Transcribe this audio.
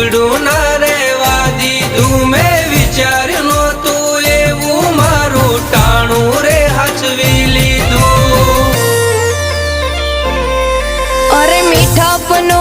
જીવડું ના રેવા દીધું મેં વિચાર્યું નહોતું, એવું મારું ટાણું રે હચવી લીધું. અરે મીઠાપનો